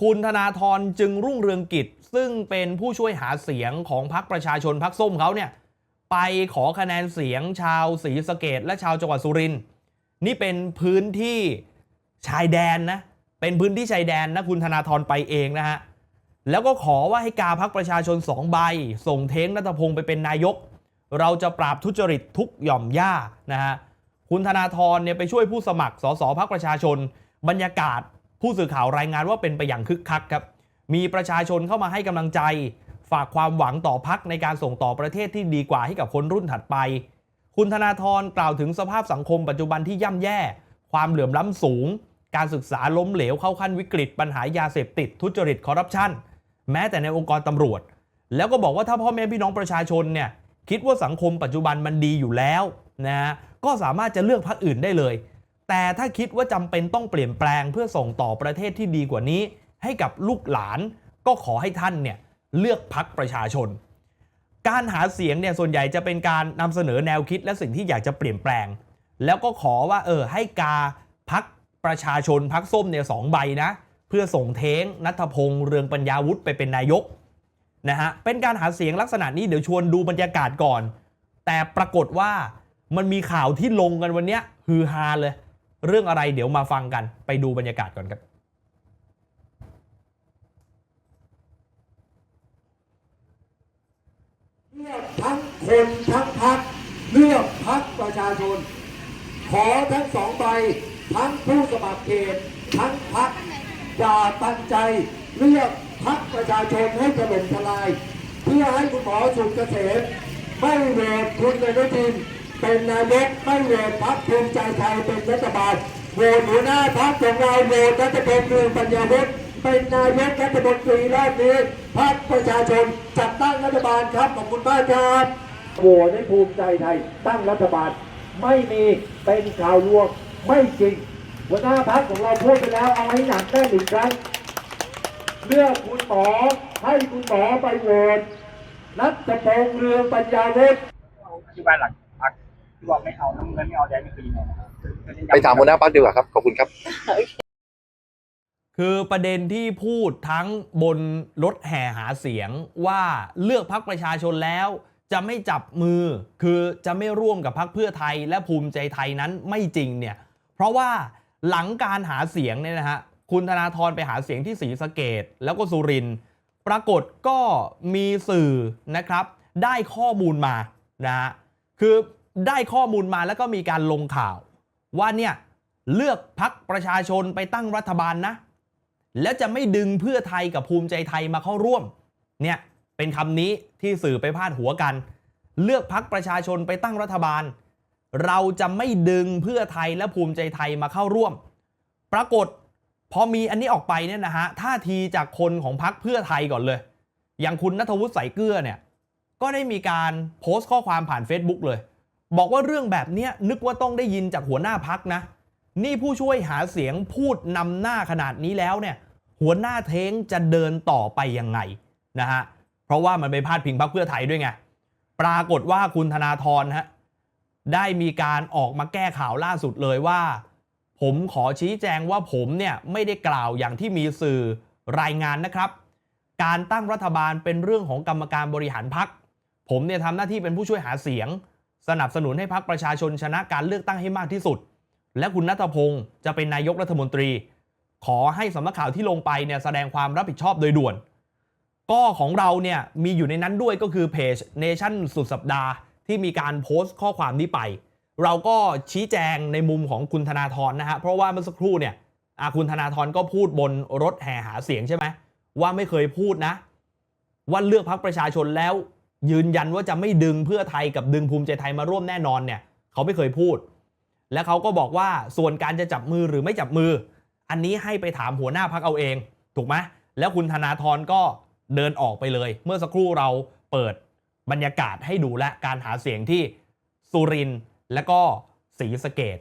คุณธนาธรจึงรุ่งเรืองกิจ ซึ่งเป็นผู้ช่วยหาเสียงของพรรคประชาชนพรรคส้มเขาเนี่ยไปขอคะแนนเสียงชาวศรีสะเกดและชาวจังหวัดสุรินทร์นี่เป็นพื้นที่ชายแดนนะเป็นพื้นที่ชายแดนนะคุณธนาธรไปเองนะฮะแล้วก็ขอว่าให้กาพักประชาชนสองใบ ส่งเท้งนัทพงศ์ไปเป็นนายก เราจะปราบทุจริตทุกหย่อมย่านะฮะคุณธนาธรเนี่ยไปช่วยผู้สมัครสสพักประชาชน บรรยากาศ ผู้สื่อข่าวรายงานว่าเป็นไปอย่างคึกคักครับ มีประชาชนเข้ามาให้กำลังใจ ฝากความหวังต่อพักในการส่งต่อประเทศที่ดีกว่าให้กับคนรุ่นถัดไป คุณธนาธรกล่าวถึงสภาพสังคมปัจจุบันที่ย่ำแย่ ความเหลื่อมล้ำสูง การศึกษาล้มเหลวเข้าขั้นวิกฤต ปัญหายาเสพติด ทุจริตคอร์รัปชันแม้แต่ในองค์กรตำรวจ แล้วก็บอกว่าถ้าพ่อแม่พี่น้องประชาชนเนี่ยคิดว่าสังคมปัจจุบันมันดีอยู่แล้วนะฮะก็สามารถจะเลือกพรรคอื่นได้เลย แต่ถ้าคิดว่าจำเป็นต้องเปลี่ยนแปลงเพื่อส่งต่อประเทศที่ดีกว่านี้ ให้กับลูกหลานก็ขอให้ท่านเนี่ยเลือกพรรคประชาชน การหาเสียงเนี่ยส่วนใหญ่จะเป็นการนำเสนอแนวคิดและสิ่งที่อยากจะเปลี่ยนแปลง แล้วก็ขอว่าเออให้กาพักประชาชนพักส้มเนี่ยสองใบนะเพื่อส่งเท้งนัทพงษ์เรืองปัญญาวุฒิไปเป็นนายกนะฮะเป็นการหาเสียงลักษณะนี้เดี๋ยวชวนดูบรรยากาศก่อน แต่ปรากฏว่ามันมีข่าวที่ลงกันวันเนี้ยฮือฮาเลย เรื่องอะไรเดี๋ยวมาฟังกันไปดูบรรยากาศก่อนครับเลือกทั้งคนทั้งพักเลือกพักประชาชน ขอทั้งสองใบทั้งผู้สมัครเขตทั้งพักอย่าตั้งใจเลือกพักประชาชนให้ถล่มทลาย เพื่อให้คุณหมอสุขเกษมไม่โหวตคุณอนุทิน เป็นนายกไม่โหวตพักภูมิใจไทยเป็นรัฐบาลโหวตหัวหน้าพักของเราโหวตรัฐบาลเมืองปัญญาวุฒิเป็นนายกรัฐมนตรีรอบนี้พักประชาชนจัดตั้งรัฐบาลครับขอบคุณมากครับโหวตให้ภูมิใจไทยตั้งรัฐบาล ไม่มีเป็นข่าวลวงไม่จริงหัวหน้าพักของเราพูดไปแล้วเอาให้หนักแน่นอีกครั้งเลือกคุณหมอให้คุณหมอไปโหวตนัทพงษ์เรืองปัญญาวุฒินโยบายหลัก พักที่ว่าไม่เอาน้ำเงินไม่เอาแดงนี่คือยังไงนะครับไปถามหัวหน้าพักดีกว่าครับ ขอบคุณครับ คือประเด็นที่พูดทั้งบนรถแห่หาเสียงว่าเลือกพักประชาชนแล้ว จะไม่จับมือ คือจะไม่ร่วมกับพักเพื่อไทยและภูมิใจไทยนั้นไม่จริงเนี่ย เพราะว่าหลังการหาเสียงเนี่ยนะฮะคุณธนาธรไปหาเสียงที่ศรีสะเกดแล้วก็สุรินทร์ปรากฏก็มีสื่อนะครับ ได้ข้อมูลมานะฮะคือ ได้ข้อมูลมาแล้วก็มีการลงข่าว ว่าเนี่ยเลือกพักประชาชนไปตั้งรัฐบาลนะ แล้วจะไม่ดึงเพื่อไทยกับภูมิใจไทยมาเข้าร่วม เนี่ยเป็นคำนี้ที่สื่อไปพาดหัวกัน เลือกพักประชาชนไปตั้งรัฐบาล เราจะไม่ดึงเพื่อไทยและภูมิใจไทยมาเข้าร่วม ปรากฏพอมีอันนี้ออกไปเนี่ยนะฮะท่าทีจากคนของพักเพื่อไทยก่อนเลย อย่างคุณนัทวุฒิใสเกลือเนี่ยก็ได้มีการโพสต์ข้อความผ่าน Facebook เลย บอกว่าเรื่องแบบนี้นึกว่าต้องได้ยินจากหัวหน้าพักนะ นี่ผู้ช่วยหาเสียงพูดนำหน้าขนาดนี้แล้วเนี่ยหัวหน้าเท้งจะเดินต่อไปยังไงนะฮะเพราะว่ามันไปพาดพิงพรรคเพื่อไทยด้วยไงปรากฏว่าคุณธนาธรฮะได้มีการออกมาแก้ข่าวล่าสุดเลยว่า ผมขอชี้แจงว่าผมเนี่ยไม่ได้กล่าวอย่างที่มีสื่อรายงานนะครับ การตั้งรัฐบาลเป็นเรื่องของกรรมการบริหารพัก ผมเนี่ยทำหน้าที่เป็นผู้ช่วยหาเสียง สนับสนุนให้พักประชาชนชนะการเลือกตั้งให้มากที่สุด และคุณนัทพงศ์จะเป็นนายกรัฐมนตรี ขอให้สำนักข่าวที่ลงไปเนี่ยแสดงความรับผิดชอบโดยด่วน ก็ของเราเนี่ยมีอยู่ในนั้นด้วยก็คือเพจ Nation สุดสัปดาห์ที่มีการโพสต์ข้อความนี้ไป เราก็ชี้แจงในมุมของคุณธนาธรนะฮะเพราะว่าเมื่อสักครู่เนี่ยคุณธนาธรก็พูดบนรถแห่หาเสียงใช่ไหมว่าไม่เคยพูดนะว่าเลือกพักประชาชนแล้ว ยืนยันว่าจะไม่ดึงเพื่อไทยกับดึงภูมิใจไทยมาร่วมแน่นอนเนี่ยเขาไม่เคยพูด และเขาก็บอกว่าส่วนการจะจับมือหรือไม่จับมือ อันนี้ให้ไปถามหัวหน้าพักเอาเอง ถูกไหมแล้วคุณธนาธรก็เดินออกไปเลย เมื่อสักครู่เราเปิดบรรยากาศให้ดูและการหาเสียงที่สุรินและก็ศรีสะเกด